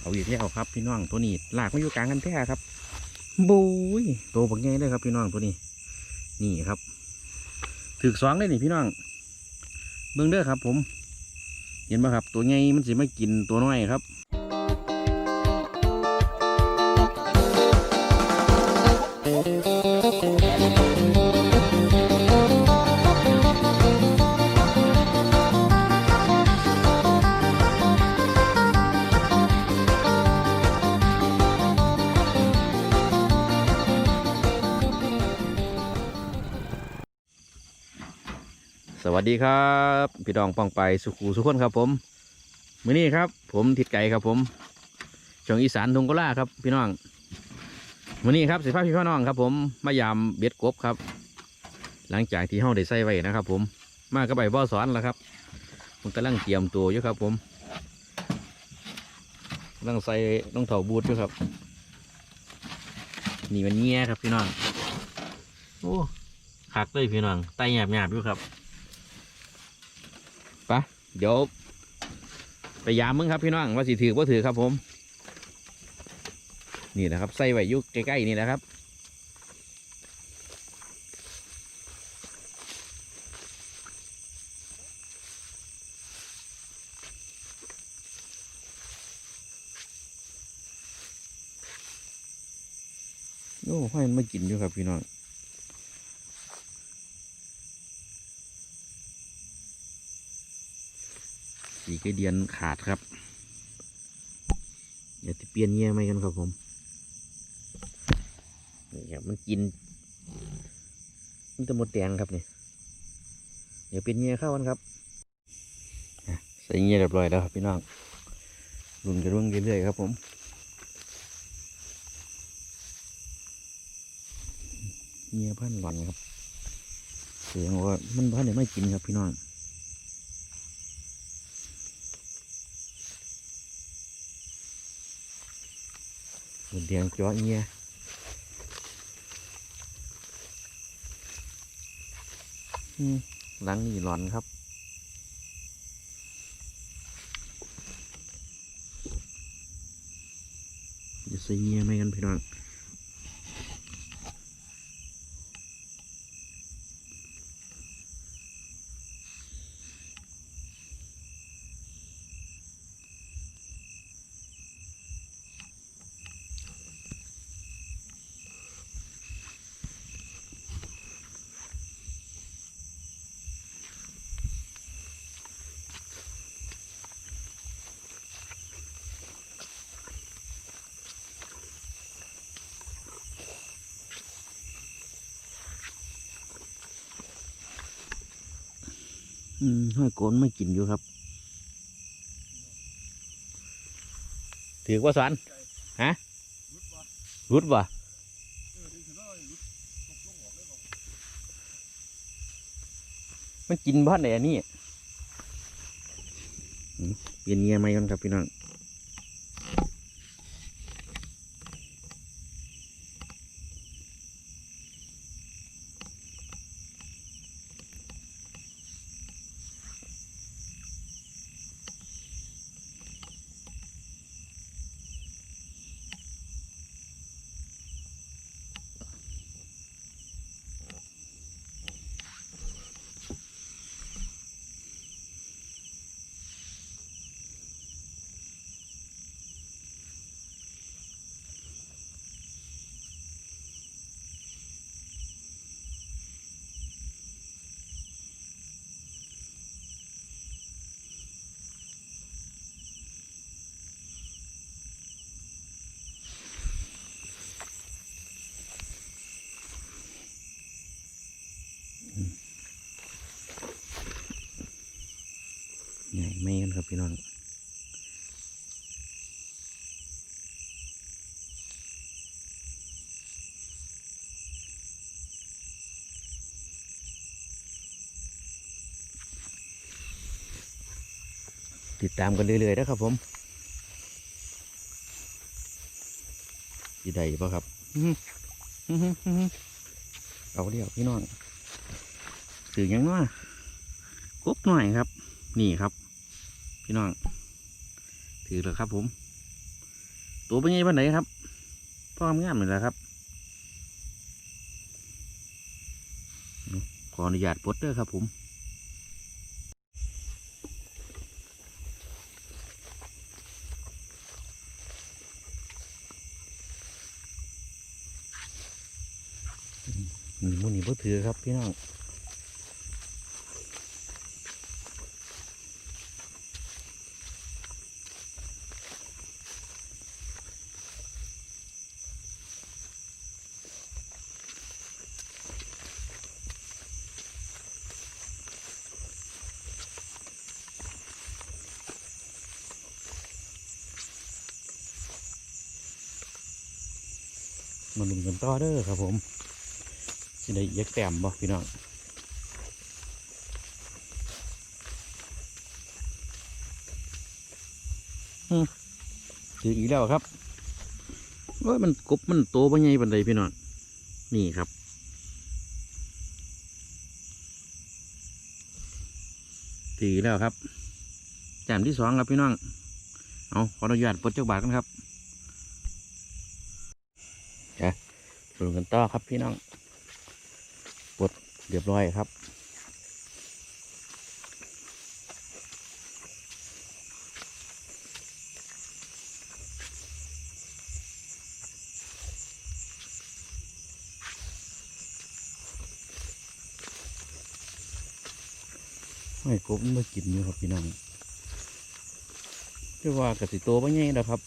เอาอีกแล้วครับพี่น้องตัวนี้ลากมาอยู่กลางกันแท้ครับบุยตัวบักใหญ่เลยครับพี่น้องตัวนี้ นี่ครับถือสองเลยนี่พี่น้อง เบื้องเด้อครับ ผม เห็นไหมครับ ตัวใหญ่มันสิมากินตัวน้อยครับ สวัสดีครับพี่ดองป้องไปสุขูสุขคนครับผมมื้อนี้ครับ ผมทิดไก่ครับผมช่องอีสานทงกล่าครับพี่น้องมื้อนี้ครับสิพาพี่พ่อน้องครับผมมายามเบ็ดกบครับ หลังจากที่เฮาได้ใส่ไว้นะครับ ผมมากับใบบ่อสอนแล้วครับผมกำลังเตรียมตัวอยู่ครับผมกำลังใส่รองเท้าบูทอยู่ครับ นี่มันเงี้ยครับพี่น้องโอ้คักเลยพี่น้องไตหยาบหยาบอยู่ครับ เดี๋ยวไปยามมึงครับพี่น้องว่าสิถือว่าถือครับผม นี่นะครับใส่ไว้ยุกใกล้ๆนี่นะครับโอ้ห้อยมันมากินอยู่ครับพี่น้อง สีกระ เดียนขาดครับ เดี๋ยวจะเปลี่ยนเงี้ยไหมกันครับผมนี่ครับมันกินมันจะหมดแดงครับเนี่ยเดี๋ยวเปลี่ยนเงี้ยเข้ากันครับใส่เงี้ยเรียบร้อยแล้วครับพี่น้องรุ่นกันรุ่งเรื่อยๆครับผมเงี้ยพันหลอนครับเสียงว่ามันพันเนี่ยไม่กินครับพี่น้อง หมดแดงจ้อเงี้ยหลังนี่หลอนครับจะใส่เงี้ยไหมกันพี่น้อง อืมห้อยโกนไม่กินอยู่ครับ ถือว่าสวนฮะรุดบ่มันกินบ้านไหนอันนี้เปลี่ยนเงียไหมกันครับพี่น้อง ใหญ่ไหมกันครับพี่น้องติดตามกันเรื่อยๆนะครับผมสีใดป่ะครับอื้อหืออื้อหืออื้อหือเอาเดียวพี่น้องสื่อหยังน้อยกบหน่อยครับ นี่ครับ พี่น้อง ถือเลยครับผม ตัวเป็นไงบ้านไหนครับพ่องามๆเลยแหละครับ ขออนุญาตปลดเด้อครับผมนี่มูนี่บ่ถือครับพี่น้อง มาลุ้นกันต่อเด้อครับผมสิได้เย็กแต้มบ่พี่น้องถืออีกแล้วครับว่ามันกบมันโตปะไงปันใดพี่น้องนี่ครับถืออีแล้วครับแจมที่สองครับพี่น้องเอาขออนุญาตปลดเจ้าบาทกันครับจ้ะ ลุ้นกันต่อครับพี่น้องปวดเรียบร้อยครับไม่ครบมากินอยู่ครับพี่น้องจะว่ากสิโตวบ่ใหญ่แล้วครับ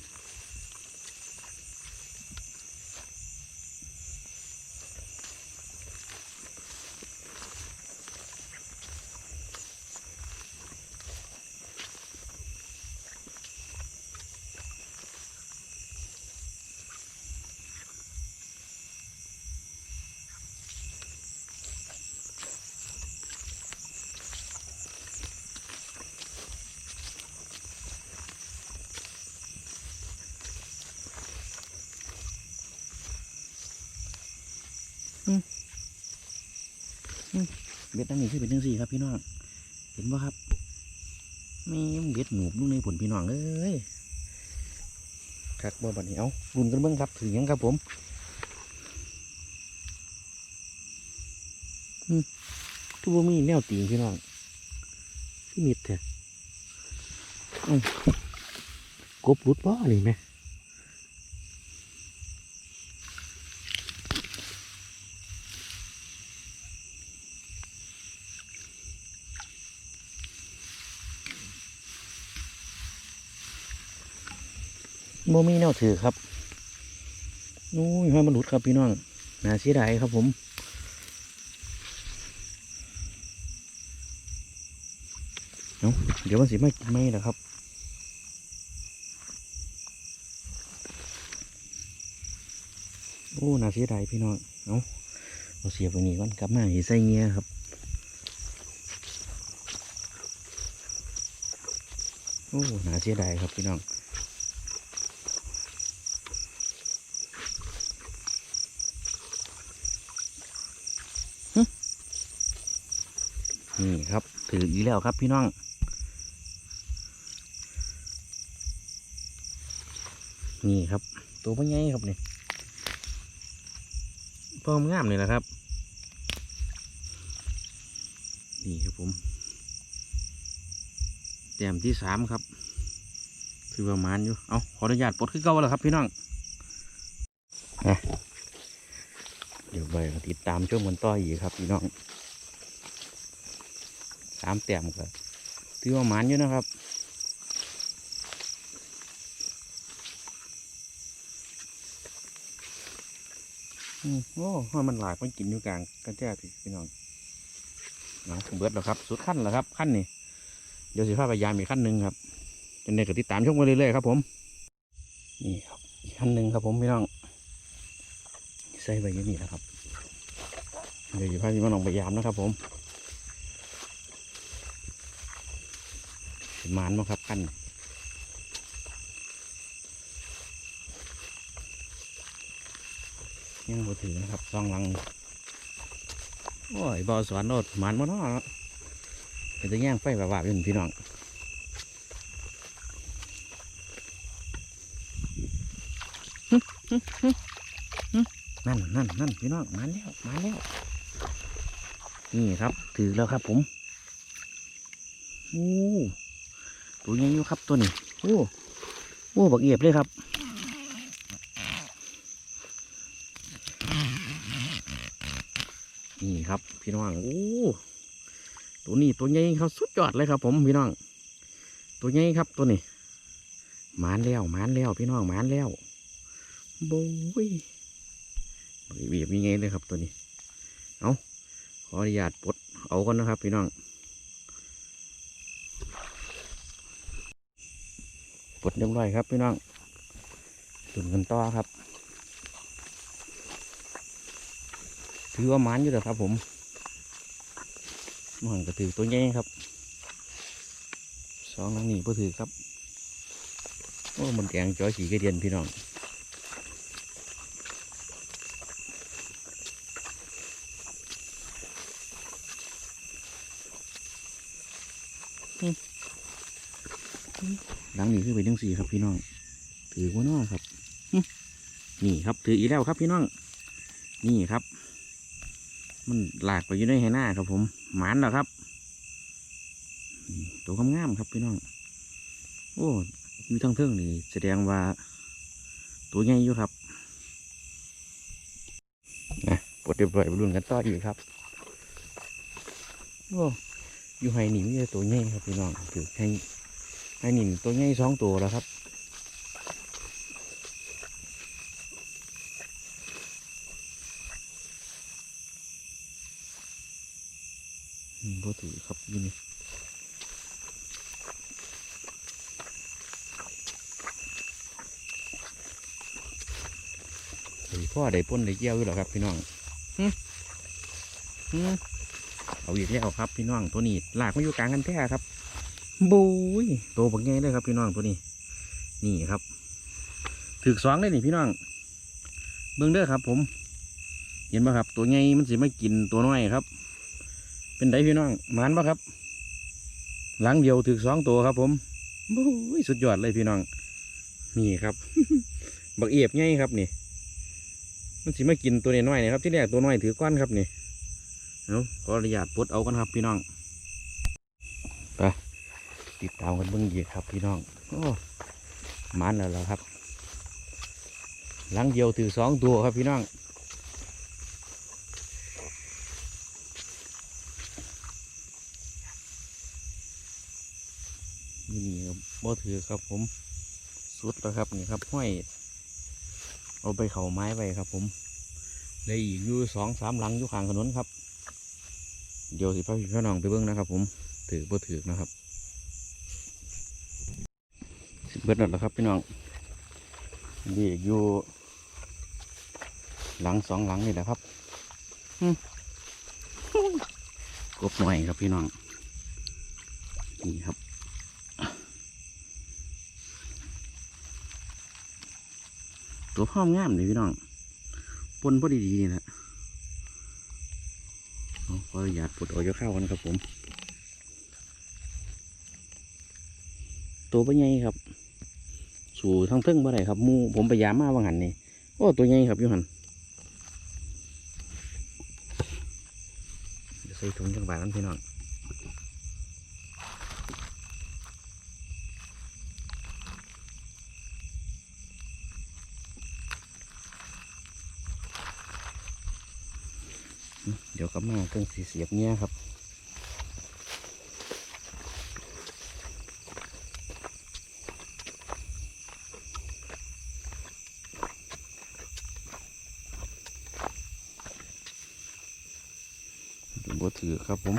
เบ็ดตั้งนี้คือเป็นจังสี่ครับพี่น้อง เห็นบ่ครับม่งเบ็ดหนูบลูกในผลพี่น้องเอ้ยคักบ่บัดนี้เอารุนกันเบิ่งครับถือยังครับผมอืมคือบ่มีแนวตีนพี่น้องคือมิดแท้อืมกบรุดบ่นี่แม่ บ่มีแนวถือครับนู้ยห้อยมันหลุดครับพี่น้องน่าเสียดายครับผมเดี๋ยวมันสิไม่ไม่แล้วครับโอ้น่าเสียดายพี่น้องเอาเอาเสียบไว้นี่ก่อนกลับมาให้ใส่เงี้ยครับโอ้น่าเสียดายครับพี่น้อง นี่ครับถืออีแล้วครับพี่น้องนี่ครับ ตัวพ่อใหญ่ครับนี่พอมงามเลยนะครับ นี่ครับผมแต้มที่สามครับถือประมาณอยู่เอาขออนุญาตปลดขึ้นเก้าแล้วครับพี่น้องอะเดี๋ยวไปติดตามช่วงมันต่ออีกครับพี่น้องามแต้มก็ถือว่าหมานอยู่นะครับอืมโอ้ห้อมันหลากมันกินอยู่กลางกระแจพี่พี่น้องเอาเบิดแล้วครับ สุดขั้นแล้วครับ ขั้นนี่เดี๋ยวสิพาพยายามอีกขั้นหนึ่งครับจนในกติดตามชมกันเรื่อยๆครับ ผม นี่ครับอีกขั้นหนึ่งครับผมพี่น้องใส่ใบอยี่นี่นะครับ เดี๋ยวสิพาพี่น้องพยายามนะครับ ผม สิมานมั้งครับขั้นยังบ่ถือนะครับซองลัง โอ้ยบอสอนโนดมันมาเนาะเป็นตัวย่างไฟแบบว่าเป็นพี่น้องนั่นนั่นนั่นพี่น้องมาแล้วมาแล้ว นี่ครับ ถือแล้วครับผม โอ้ ตัวใหญ่อยู่ครับตัวนี้โอ้โอ้บักเอียบเลยครับนี่ครับพี่น้องโอ้ตัวนี้ตัวใหญ่ครับสุดยอดเลยครับผมพี่น้อง ตัวใหญ่ครับตัวนี้หมานแล้วหมานแล้วพี่น้องหมานแล้วโบ้ยเบียบยังไงเลยครับตัวนี้เอาขออนุญาตปลดเอาก่อนนะครับ พี่น้อง ปลดเรียบร้อยครับพี่น้องตุนกันต่อครับ ถือว่ามันอยู่แล้วครับ ผมมันก็ถือตัวใหญ่ครับสองนังนี้ก็ถือครับโอ้มันแกงจ้อยขี่กระเดียนพี่น้องอืม หลังนี้คือไปจังสี่ครับพี่น้อง ถือว่าน้อครับ นี่ครับถืออีแล้วครับพี่น้อง นี่ครับ มันหลากไปอยู่ในไหหน้าครับ ผมหมานแล้วครับ ตัวงามๆครับพี่น้อง โอ้อยู่ทั้งเทิงนี่แสดงว่าตัวใหญ่อยู่ครับนะปลดเรียบร้อยไปรุ่นกันต่ออีกครับ โอ้อยู่ไฮนี่มีแต่ตัวใหญ่ครับพี่น้องถือให้ ไฮนี่ตัวใหญ่สองตัวแล้วครับอืมบ่ถือครับอยู่นี่เฮ้ยพ่อได้ป้นได้เกี่ยวอยู่หรอครับพี่น้องหึหึเอาอีกแล้วครับพี่น้องตัวนี้ลากมาอยู่กลางกันแท้ครับ บุยโตบักใหญ่เลยครับพี่น้องตัวนี้ นี่ครับถือสองเลยนี่พี่น้อง เบิ่งเด้อครับ ผม เห็นไหมครับ ตัวใหญ่มันสิมากินตัวน้อยครับ เป็นไดพี่น้องหมานปะครับ หลังเดียวถึกสองตัวครับ ผมบู๊ยสุดยอดเลยพี่น้อง นี่ครับ บักเอียบไงครับนี่ มันสิมากินตัวน้อยนะครับ ที่แรกตัวน้อยถือก้อนครับนี่เอาขออนุญาตปลดเอากันครับ พี่น้อง ติดตามกันเบื้องเยียดครับพี่น้องโอ้หมันแล้วล่ะครับหลังเดียวถือสองตัวครับพี่น้องนี่นี่ครับบ่ถือครับผมสุดแล้วครับนี่ครับห้อยเอาไปเข่าไม้ไปครับ ผมเลยอีกอยู่สองสามหลังอยู่ข้างถนนครับ เดี๋ยวสิพาพี่พี่น้องไปเบิ้งนะครับ ผมถือบ่ถือนะครับสิเบิดนั่นแหละครับพี่น้องนี่อยู่หลังสองหลังนี่แหละครับกบหน่อยครับพี่น้อง นี่ครับตัวพ่อมงามเลยพี่น้องปนพอดีๆนี่แหละเอาขออนุญาตปลดออกจากข้ากันครับผม ตัวเป็นไงครับ สู่ทั้งเทิงบ่ได้ครับมูผมไปยามมาว่าหันนี่โอ้ตัวใหญ่ครับยูหันเดี๋ยวใส่ถุงจังบาทนั้นพี่น้องเดี๋ยวกลับมาเครื่องสีเสียบเนี่ยครับ บ่ถือครับผม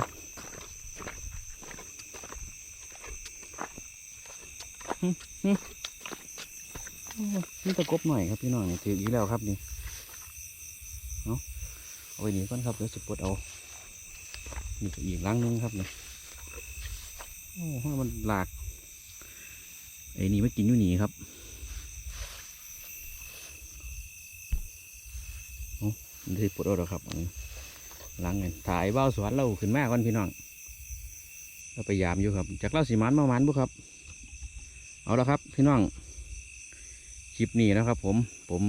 นี่ตะกบหน่อยครับพี่น้องนี่ถืออีกแล้วครับนี่เอาไว้นี่ก่อนครับเดี๋ยวจะปดเอานี่อีกลังหนึงครับนี่โอ้ให้มันหลากไอ้นี่ไม่กินอยู่นี่ครับเอาเดี๋ยวสิปดเอาแล้วครับอันนี้ หลังเงินถ่ายเบ้าสวนเราขึ้นมาก่อนพี่น้องเราไปยามอยู่ครับ จากเล่าสีมันมามันบุครับ เอาละครับพี่น้องคลิปนี้นะครับ ผมผม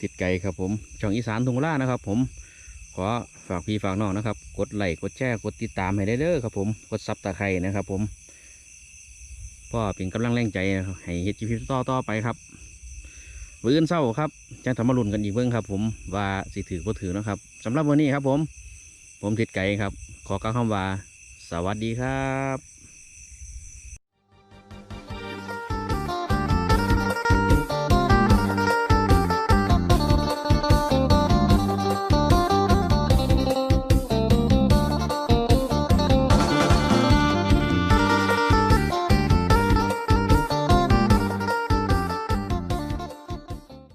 ติดไก่ครับผมช่องอีสานทุงล่านะครับ ผมขอฝากพี่ฝากน้องนะครับ กดไลค์กดแชร์กดติดตามให้ได้เด้อครับ ผมกดซับตะไคร่นะครับ ผมพ่อเป็นกำลังแรงใจให้เฮ็ดชีวิตต่อต่อไปครับ มื้ออื่นเศร้าครับจะทำมาลุนกันอีกเบิ่งครับ ผมว่าสิถือบ่ถือนะครับสำหรับวันนี้ครับ ผม ผมติดไก่ครับ ขอกล่าวคำว่า สวัสดีครับ